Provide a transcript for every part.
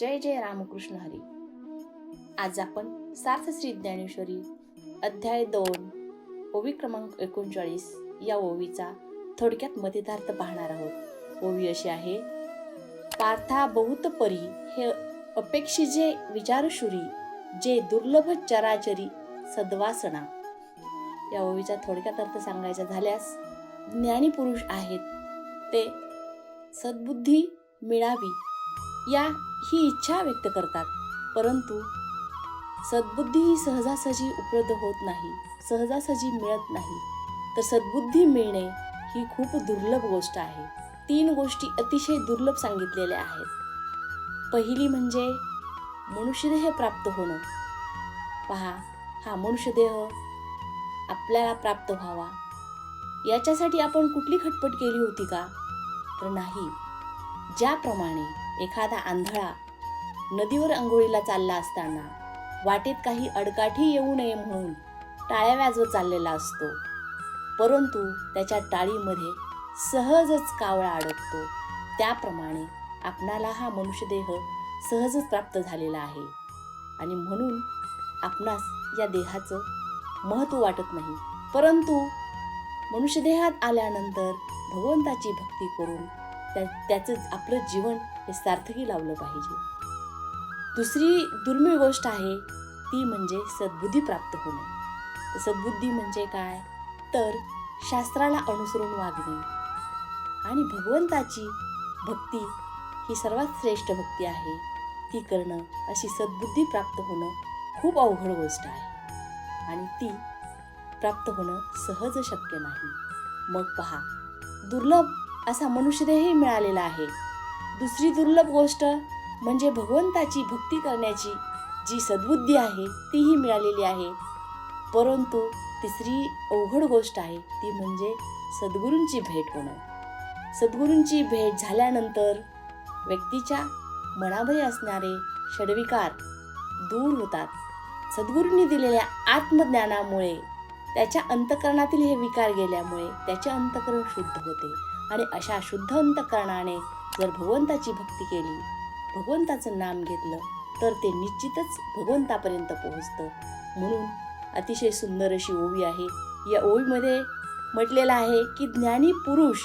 जय जय रामकृष्ण हरी. आज आपण सार्थ श्री ज्ञानेश्वरी अध्याय दोन ओवी क्रमांक एकोणचाळीस या ओवीचा थोडक्यात मतितार्थ पाहणार आहोत. ओवी अशी आहे पार्था बहुत परी हे अपेक्षिजे विचारशुरी जे दुर्लभ चराचरी सद्वासना. या ओवीचा थोडक्यात अर्थ सांगायचा झाल्यास ज्ञानी पुरुष आहेत ते सद्बुद्धी मिळावी या ही इच्छा व्यक्त करतात. परंतु सद्बुद्धी ही सहजासहजी उपलब्ध होत नाही सहजासहजी मिळत नाही. तर सद्बुद्धी मिळणे ही खूप दुर्लभ गोष्ट आहे. तीन गोष्टी अतिशय दुर्लभ सांगितलेल्या आहेत. पहिली म्हणजे मनुष्यदेह प्राप्त होणं. पहा हा मनुष्यदेह आपल्याला प्राप्त व्हावा. याच्यासाठी आपण कुठली खटपट केली होती का? तर नाही. ज्याप्रमाणे एखादा आंधळा नदीवर आंघोळीला चालला असताना वाटेत काही अडकाठी येऊ नये म्हणून टाळ्या वाजवत चाललेला असतो. परंतु त्याच्या टाळीमध्ये सहजच कावळा अडकतो. त्याप्रमाणे आपणाला हा मनुष्यदेह सहजच प्राप्त झालेला आहे. आणि म्हणून आपणास या देहाचं महत्त्व वाटत नाही. परंतु मनुष्यदेहात आल्यानंतर भगवंताची भक्ती करून त्या त्याचं आपलं जीवन हे सार्थकी लावलं पाहिजे. दुसरी दुर्मिळ गोष्ट आहे ती म्हणजे सद्बुद्धी प्राप्त होणे. सद्बुद्धी म्हणजे काय? तर शास्त्राला अनुसरून वागणे. आणि भगवंताची भक्ती ही सर्वात श्रेष्ठ भक्ती आहे. ती करणं अशी सद्बुद्धी प्राप्त होणं खूप अवघड गोष्ट आहे. आणि ती प्राप्त होणं सहज शक्य नाही. मग पहा दुर्लभ असा मनुष्यदेहही मिळालेला आहे. दुसरी दुर्लभ गोष्ट म्हणजे भगवंताची भक्ती करण्याची जी सद्बुद्धी आहे तीही मिळालेली आहे. परंतु तिसरी अवघड गोष्ट आहे ती म्हणजे सद्गुरूंची भेट होणं. सद्गुरूंची भेट झाल्यानंतर व्यक्तीच्या मनामध्ये असणारे षडविकार दूर होतात. सद्गुरूंनी दिलेल्या आत्मज्ञानामुळे त्याच्या अंतकरणातील हे विकार गेल्यामुळे त्याचे अंतकरण शुद्ध होते आणि अशा शुद्ध अंतकरणाने जर भगवंताची भक्ती केली भगवंताचं नाम घेतलं तर ते निश्चितच भगवंतापर्यंत पोहोचतं. म्हणून अतिशय सुंदर अशी ओवी आहे. या ओवीमध्ये म्हटलेलं आहे की ज्ञानी पुरुष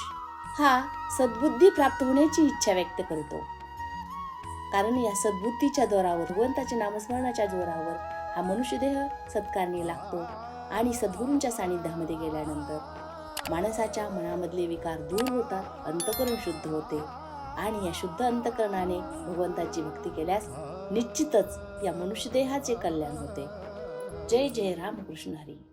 हा सद्बुद्धी प्राप्त होण्याची इच्छा व्यक्त करतो. कारण या सद्बुद्धीच्या जोरावर भगवंताच्या नामस्मरणाच्या जोरावर हा मनुष्यदेह सत्कारणी लागतो आणि सद्गुरूंच्या सानिध्यामध्ये गेल्यानंतर माणसाच्या मनामधले विकार दूर होतात अंतकरण शुद्ध होते. आणि या शुद्ध अंतकरणाने भगवंताची भक्ती केल्यास निश्चितच या मनुष्यदेहाचे कल्याण होते. जय जय रामकृष्ण हरी.